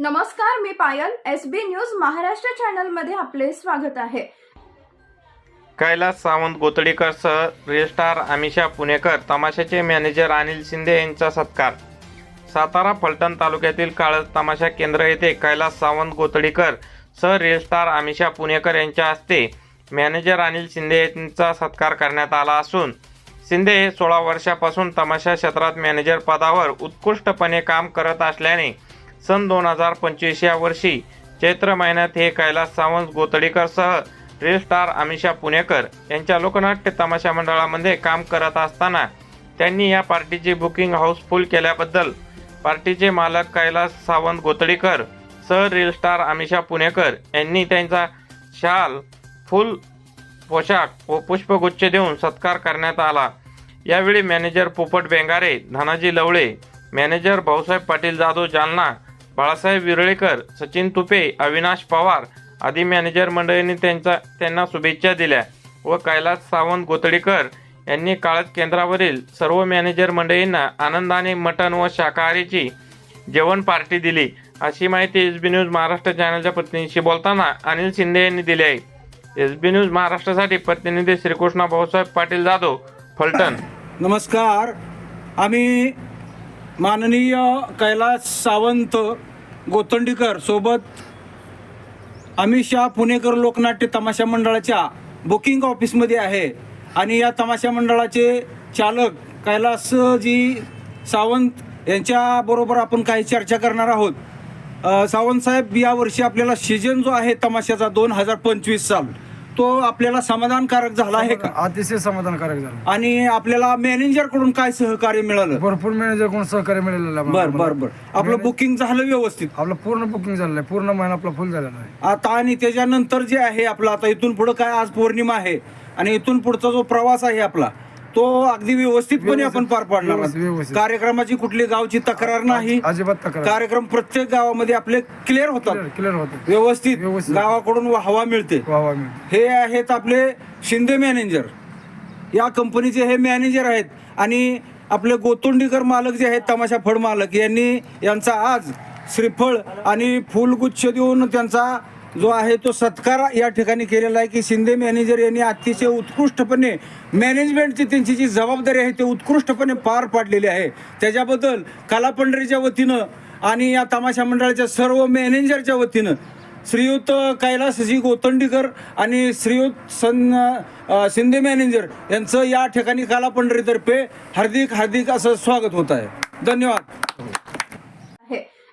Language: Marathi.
नमस्कार मी Payal S B news Maharashtra चॅनलमध्ये आपले स्वागत आहे. कैलास सावंत गोतडीकरसह रेस्टार आमिषा पुणेकर तमाशाचे मॅनेजर अनिल शिंदे यांचा सत्कार. सातारा फलटण तालुक्यातील काळज तमाशा केंद्र येथे कैलास सावंत गोतडीकर सह रेस्टार आमिषा पुणेकर यांच्या हस्ते मॅनेजर अनिल शिंदे यांचा सत्कार करण्यात आला असून शिंदे हे सोळा वर्षापासून तमाशा क्षेत्रात मॅनेजर पदावर उत्कृष्टपणे काम करत असल्याने सन दोन हजार पंचवीस या वर्षी चैत्र महिन्यात हे कैलास सावंत गोतडीकरसह रील स्टार अमिषा पुणेकर यांच्या लोकनाट्य तमाशा मंडळामध्ये काम करत असताना त्यांनी या पार्टीची बुकिंग हाऊसफुल केल्याबद्दल पार्टीचे मालक कैलास सावंत गोतडीकर सह रील स्टार अमिषा पुणेकर यांनी त्यांचा शाल फुल पोशाख व पुष्पगुच्छ देऊन सत्कार करण्यात आला. यावेळी मॅनेजर पोपट बेंगारे धनाजी लवळे मॅनेजर भाऊसाहेब पाटील जाधव जालना बाळासाहेब विरळेकर सचिन तुपे अविनाश पवार आदी मॅनेजर मंडळींनी त्यांचा त्यांना शुभेच्छा दिल्या व कैलास सावंत गोतडीकर यांनी काळज केंद्रावरील सर्व मॅनेजर मंडळींना आनंदाने मटण व शाकाहारीची जेवण पार्टी दिली. अशी माहिती एस बी न्यूज महाराष्ट्र चॅनलच्या प्रतिनिधीशी बोलताना अनिल शिंदे यांनी दिली आहे. एस बी न्यूज महाराष्ट्रासाठी प्रतिनिधी श्रीकृष्णा भाऊसाहेब पाटील जाधव फलटण. नमस्कार. आम्ही माननीय कैलास सावंत गोतंडीकर सोबत अमित शाह पुणेकर लोकनाट्य तमाशा मंडळाच्या बुकिंग ऑफिसमध्ये आहे. आणि या तमाशा मंडळाचे चालक कैलासजी सावंत यांच्याबरोबर आपण काही चर्चा करणार आहोत. सावंत साहेब यावर्षी आपल्याला सीजन जो आहे तमाशाचा दोन हजार पंचवीस साल. तो आपल्याला समाधानकारक झाला आहे का? अतिशय समाधानकारक झालं. आणि आपल्याला मॅनेजरकडून काय सहकार्य मिळालं? भरपूर मॅनेजर कोण सहकार्य मिळालेलं आहे बर. बर बर. आपलं बुकिंग झालं व्यवस्थित? आपलं पूर्ण बुकिंग झालेलं आहे. पूर्ण महिना आपला फुल झालेला आहे. आता आणि त्याच्यानंतर जे आहे आपलं आता इथून पुढे काय आज पौर्णिमा आहे आणि इथून पुढचा जो प्रवास आहे आपला तो अगदी व्यवस्थितपणे आपण पार पाडणार व्यवस्थित, आहोत. व्यवस्थित. कार्यक्रमाची कुठली गावची तक्रार नाही. अजिबात तक्रार कार्यक्रम प्रत्येक गावामध्ये आपले क्लिअर होतात. क्लिअर होतं व्यवस्थित. व्यवस्थित. गावाकडून हवा मिळते. वा वा मिळते. हे आहेत आपले शिंदे मॅनेजर या कंपनीचे हे मॅनेजर आहेत. आणि आपले गोतुंडीकर मालक जे आहेत तमाशा फड मालक यांनी यांचा आज श्रीफळ आणि फुलगुच्छ देऊन त्यांचा जो आहे तो सत्कार या ठिकाणी केलेला आहे की शिंदे मॅनेजर यांनी अतिशय उत्कृष्टपणे मॅनेजमेंटची त्यांची जी जबाबदारी आहे ते उत्कृष्टपणे पार पाडलेली आहे. त्याच्याबद्दल कलापंढरीच्या वतीनं आणि या तमाशा मंडळाच्या सर्व मॅनेजरच्या वतीनं श्रीयुत कैलासजी गोतंडीकर आणि श्रीयुत सन शिंदे मॅनेजर यांचं या ठिकाणी कला पंढरीतर्फे हार्दिक हार्दिक असं स्वागत होत आहे. धन्यवाद.